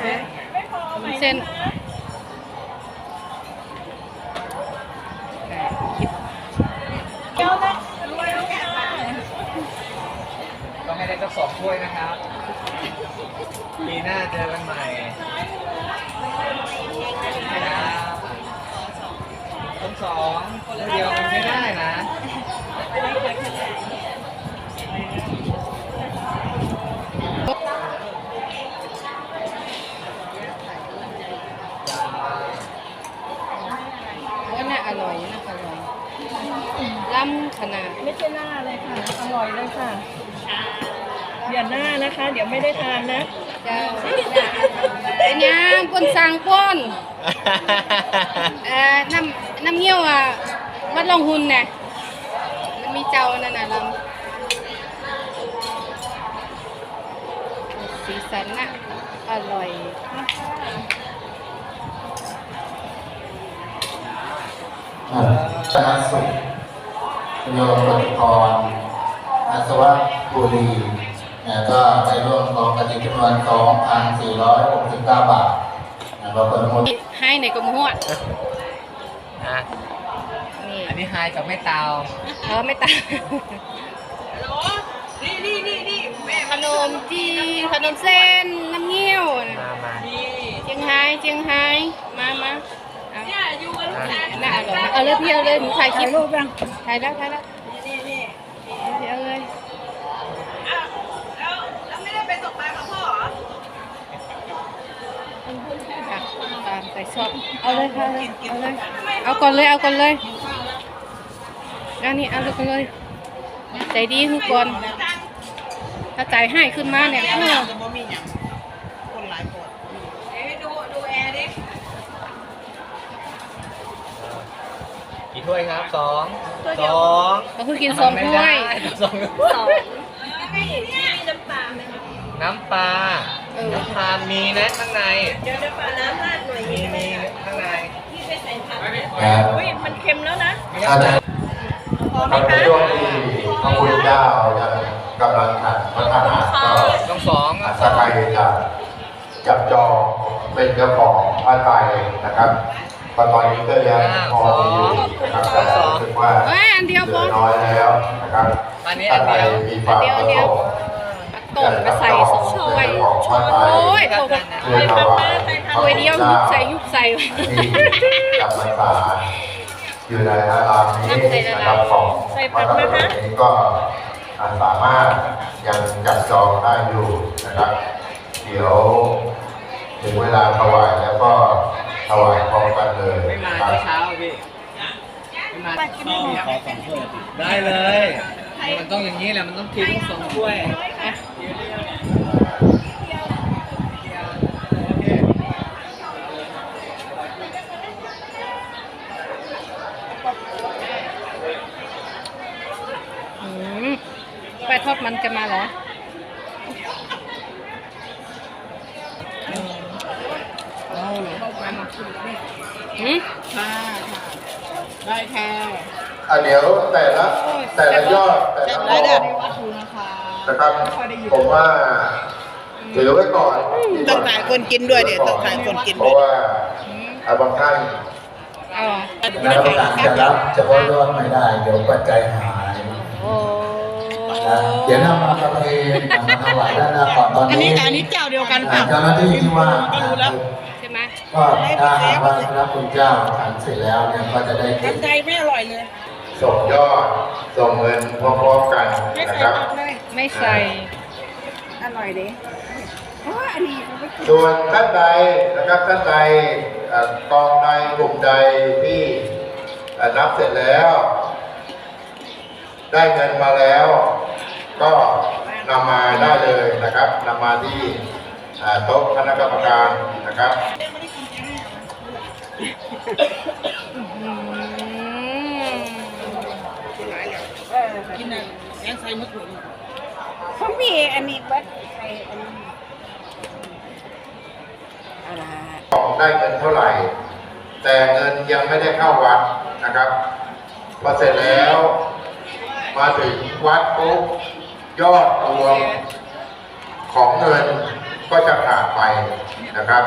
เส้นอะคลิปต้องให้ได้สักสองถ้วยนะครับ ปีหน้าเจอกันใหม่นะครับต้องสองคนเดียวมันไม่ได้นะ ว่าน่าอร่อยนะอร่อย ล้ำขนาดไม่ใช่หน้าเลยค่ะ อร่อยเลยค่ะอย่าหน้านะคะ เดี๋ยวไม่ได้ทานนะเจ้าเป็นยังคนสั่งป้นเอ่อน้ำน้ำเงี้ยวอะวัดลงหุ่นน่ะมันมีเจ้านั่นน่ะลำสีสันน่ะอร่อยคณะสุข โยมปฏิกรอาสวะบุรีเนี่ยก็ได้ร่วมกองกฐินจำนวน 2,469 บาทนะบางคนหมดให้ในกระมวดอะนี่อันนี้ไฮจากไม่เตาเออไม่ตายขนมจีนขนมเส้นน้ำเงี้ยวน่ะมามา เชียงไฮ้เชียงไฮ้มามาเอา น่าอร่อยนะเอาเลยพี่เอาเลยหนูถ่ายคลิปรูปยังถ่ายแล้วถ่ายแล้วนี่นี่เอาเลยค่ะตามใจชอบเอาเลยค่ะเลยเอาเลยเอาก่อนเลยเอาก่อนเลยอันนี้เอาเลยก่อนเลยใจดีทุกคนถ้าใจให้ขึ้นมาเนี่ย ถ้วยครับสองสองก็คือกินสองถ้วยสองสองน้ำปลาเออน้ำปลามีนะข้างในเจอน้ำปลาน้ำราดหน่อยมีมีข้างในนะอุ้ยมันเค็มแล้วนะอาจารย์ในช่วงที่พระพุทธเจ้ายังกำลังขัดพระทหารก็ต้องสองอาสาใครจะ จับจองเป็นเจ้าของพระไตรนะครับตอนนี้ก็ยังพอมีอยู่นะครับแต่รู้สึกว่าเหลือน้อยแล้วนะครับอันนี้ถ้าใครมีความประสงค์ต้มมาใส่สองถ้วยโอ้ยโถช่วยถวายถ้วยเดียวยุบใส่ยุบใส่ที่จำพรรษาอยู่ในอารามนี้นะครับของวัดพระธรรมนี้ก็สามารถยังจับจองได้อยู่นะครับ เดี๋ยวถึงเวลาถวายแล้วก็ถวายพร้อมกันเลยไม่มานะครับเช้าพี่ไม่มาได้เลย มันต้องอย่างนี้แหละ มันต้องกินสองถ้วยอืมไปทอดมันจะมาเหรอ เอาเลยมามาอืมได้ค่ะอะเดี๋ยวแต่ละแต่ละยอดแต่ละขอวัตถุนะคะนะครับผมว่าถือไว้ก่อนต้องถ่ายคนกินด้วยเดี๋ยวต้องถ่ายคนกินเพด้วยราะว่าอะบางท่านเอาเหรอนะบางท่านจะรับเฉพาะยอดไม่ได้ เดี๋ยวปัจจัยหายโอ้นะเดี๋ยวนำมาประเพณนำมาถวายด้านหน้าก่อนตอนอันนี้นี้กับอันนี้เจ้าเดียวกันเปอ่าล่าเจ้าหน้าที่ที่ว่า ก็รู้แล้วใช่ไหมก็ถ้าหากว่าพระคุณเจ้าทานเสร็จแล้วเนี่ยก็จะได้กิกันนใจไม่อร่อยเลยส่งยอดส่งเงินพร้อมๆกันไม่นะใส่ครับผักเลย ไม่ใส่ อร่อยดิเพราะว่าอันนี้เขาไม่กินส่วนท่านใดนะครับท่านใดเอ่อกองใดกลุ่มใดที่เอ่อนับเสร็จแล้ว ได้เงินมาแล้ว ก็นำมาได้เลยนะครับนำมาที่อ่าโต๊ะคณะกรรมการนะครับอืม กินอะไรยังใส่มะกรูดเขามีอันนี้บัดไอ้อันนี้เอาละของได้เงินเท่าไหร่ แต่เงินยังไม่ได้เข้าวัดนะครับ พอเสร็จแล้ว มาถึงวัดปุ๊บยอดรวมของเงินก็จะขาดไปนะครับ